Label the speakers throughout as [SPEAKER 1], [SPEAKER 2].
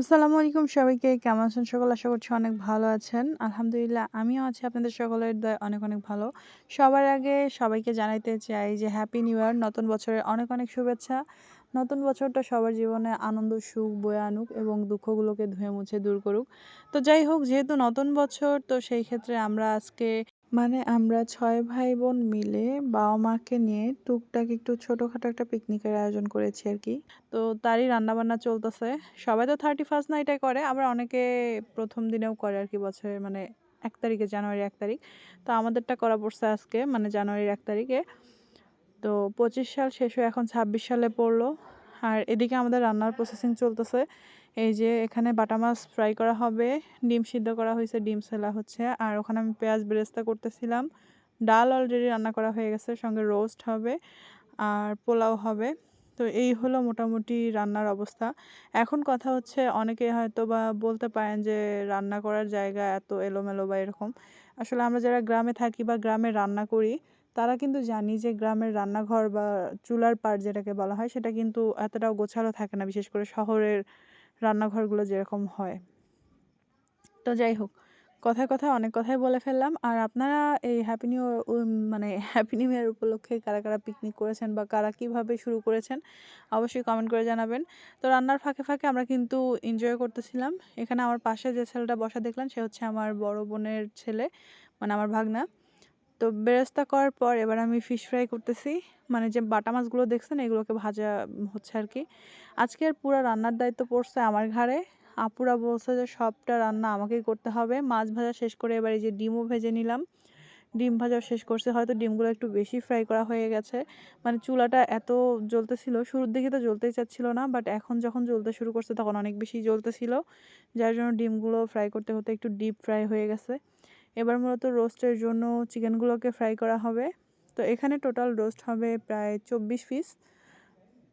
[SPEAKER 1] আসসালামু আলাইকুম সবাইকে। কেমন আছেন সকল? আশা করছি অনেক ভালো আছেন। আলহামদুলিল্লাহ, আমিও আছি আপনাদের সকলের দয় অনেক অনেক ভালো। সবার আগে সবাইকে জানাইতে চাই যে হ্যাপি নিউ ইয়ার নতুন বছরের অনেক অনেক শুভেচ্ছা। নতুন বছরটা সবার জীবনে আনন্দ, সুখ, বয়ে আনুক এবং দুঃখগুলোকে ধুয়ে মুছে দূর করুক। তো যাই হোক, যেহেতু নতুন বছর, তো সেই ক্ষেত্রে আমরা আজকে মানে আমরা ছয় ভাই বোন মিলে বাবা মাকে নিয়ে টুকটাক একটু ছোটোখাটো একটা পিকনিকের আয়োজন করেছি আর কি। তো তারই রান্নাবান্না চলতেছে। সবাই তো থার্টি ফার্স্ট নাইটে করে, আবার অনেকে প্রথম দিনেও করে আর কি বছরের মানে এক তারিখে জানুয়ারি এক তারিখ। তো আমাদেরটা করা পড়ছে আজকে মানে জানুয়ারির এক তারিখে। তো পঁচিশ সাল শেষ হয়ে এখন ছাব্বিশ সালে পড়ল। আর এদিকে আমাদের রান্নার প্রসেসিং চলতেছে। এই যে এখানে বাটা মাছ ফ্রাই করা হবে, ডিম সিদ্ধ করা হয়েছে, ডিম সেলা হচ্ছে, আর ওখানে আমি পেঁয়াজ বেরেস্তা করতেছিলাম। ডাল অলরেডি রান্না করা হয়ে গেছে, সঙ্গে রোস্ট হবে, আর পোলাও হবে। তো এই হলো মোটামুটি রান্নার অবস্থা। এখন কথা হচ্ছে অনেকে হয়তো বা বলতে পারেন যে রান্না করার জায়গা এত এলোমেলো বা এরকম। আসলে আমরা যারা গ্রামে থাকি বা গ্রামে রান্না করি, তারা কিন্তু জানি যে গ্রামের রান্নাঘর বা চুলার পাড় যেটাকে বলা হয়, সেটা কিন্তু এতটাও গোছালো থাকে না, বিশেষ করে শহরের রান্নাঘরগুলো যেরকম হয়। তো যাই হোক, কথায় কথায় অনেক কথাই বলে ফেললাম। আর আপনারা এই হ্যাপি নিউ মানে হ্যাপি নিউ ইয়ার উপলক্ষে কারা কারা পিকনিক করেছেন বা কারা কীভাবে শুরু করেছেন, অবশ্যই কমেন্ট করে জানাবেন। তো রান্নার ফাঁকে ফাঁকে আমরা কিন্তু এনজয় করতেছিলাম। এখানে আমার পাশে যে ছেলেটা বসা দেখলাম সে হচ্ছে আমার বড় বোনের ছেলে মানে আমার ভাগনা। তো বেরেস্তা করার পর এবার আমি ফিশ ফ্রাই করতেছি। মানে যে বাটা মাছগুলো দেখছেন, এগুলোকে ভাজা হচ্ছে আর কি। আজকের পুরো রান্নার দায়িত্ব পড়ছে আমার ঘাড়ে। আপুরা বলছে যে সবটা রান্না আমাকেই করতে হবে। মাছ ভাজা শেষ করে এবার এই যে ডিমও ভেজে নিলাম। ডিম ভাজা শেষ করছে, হয়তো ডিমগুলো একটু বেশি ফ্রাই করা হয়ে গেছে। মানে চুলাটা এত জ্বলতেছিল, শুরুর দিকে তো জ্বলতেই চাচ্ছিল না বাট এখন যখন জ্বলতে শুরু করছে তখন অনেক বেশি জ্বলতেছিল। যার জন্য ডিমগুলো ফ্রাই করতে করতে একটু ডিপ ফ্রাই হয়ে গেছে। এবার মূলত রোস্টের জন্য চিকেনগুলোকে ফ্রাই করা হবে। তো এখানে টোটাল রোস্ট হবে প্রায় চব্বিশ পিস।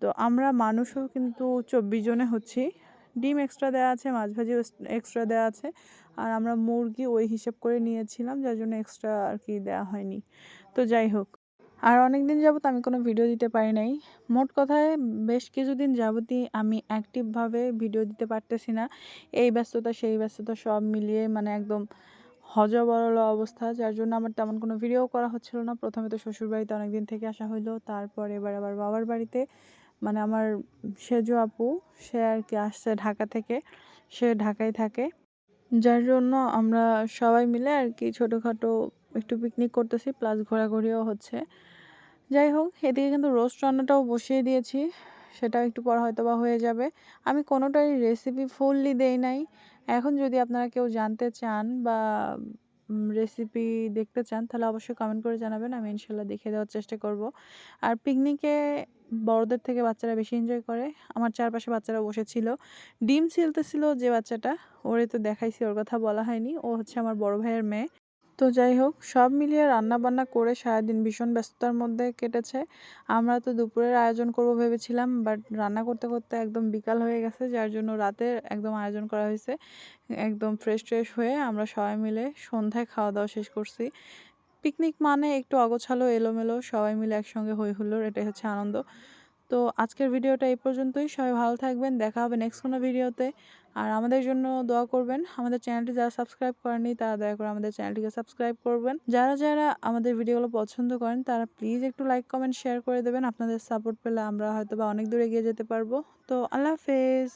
[SPEAKER 1] তো আমরা মানুষও কিন্তু চব্বিশ জনে হচ্ছি। ডিম এক্সট্রা দেওয়া আছে, মাছ ভাজিও এক্সট্রা দেওয়া আছে। আর আমরা মুরগি ওই হিসেব করে নিয়েছিলাম, যার জন্য এক্সট্রা আর কি দেওয়া হয়নি। তো যাই হোক, আর অনেক দিন যাবত আমি কোনো ভিডিও দিতে পারি নাই। মোট কথায়, বেশ কিছুদিন যাবতই আমি অ্যাক্টিভভাবে ভিডিও দিতে পারতেছি না। এই ব্যস্ততা, সেই ব্যস্ততা সব মিলিয়ে মানে একদম হজবরল অবস্থা, যার জন্য আমার তেমন কোনো ভিডিও করা হচ্ছিল না। প্রথমে তো শ্বশুরবাড়িতে অনেক দিন থেকে আসা হইল, তারপর এবার আবার বাবার বাড়িতে। মানে আমার সেজো আপু, সে আর কি আসছে ঢাকা থেকে, সে ঢাকায় থাকে। যার জন্য আমরা সবাই মিলে আর কি ছোটোখাটো একটু পিকনিক করতেছি প্লাস ঘোরাঘুরিও হচ্ছে। যাই হোক, এদিকে কিন্তু রোস্ট রান্নাটাও বসিয়ে দিয়েছি। সেটাও একটু পর হয়তো বা হয়ে যাবে। আমি কোনোটারই রেসিপি ফুললি দেই নাই। এখন যদি আপনারা কেউ জানতে চান বা রেসিপি দেখতে চান, তাহলে অবশ্যই কমেন্ট করে জানাবেন। আমি ইনশাল্লাহ দেখে দেওয়ার চেষ্টা করব। আর পিকনিকে বড়দের থেকে বাচ্চারা বেশি এনজয় করে। আমার চারপাশে বাচ্চারা বসেছিল। ডিম ছিলতেছিল যে বাচ্চাটা, ওরে তো দেখাইছি, ওর কথা বলা হয়নি। ও হচ্ছে আমার বড় ভাইয়ের মেয়ে। তো যাই হোক, সব মিলিয়ে রান্না বান্না করে সারাদিন ভীষণ ব্যস্ততার মধ্যে কেটেছে। আমরা তো দুপুরের আয়োজন করব ভেবেছিলাম বাট রান্না করতে করতে একদম বিকাল হয়ে গেছে, যার জন্য রাতে একদম আয়োজন করা হয়েছে। একদম ফ্রেশ ট্রেশ হয়ে আমরা সবাই মিলে সন্ধ্যায় খাওয়া দাওয়া শেষ করছি। পিকনিক মানে একটু অগোছালো, এলোমেলো, সবাই মিলে একসঙ্গে হই হুল্লোড়, এটাই হচ্ছে আনন্দ। তো আজকের ভিডিওটা এই পর্যন্তই। সবাই ভালো থাকবেন, দেখা হবে নেক্সট কোনো ভিডিওতে। আর আমাদের জন্য দোয়া করবেন, আমাদের চ্যানেলটি যারা সাবস্ক্রাইব করেনি তারা দয়া করে আমাদের চ্যানেলটিকে সাবস্ক্রাইব করবেন। যারা যারা আমাদের ভিডিওগুলো পছন্দ করেন, তারা প্লিজ একটু লাইক কমেন্ট শেয়ার করে দেবেন। আপনাদের সাপোর্ট পেলে আমরা হয়তো বা অনেক দূরে এগিয়ে যেতে পারব। তো আল্লাহ হাফেজ।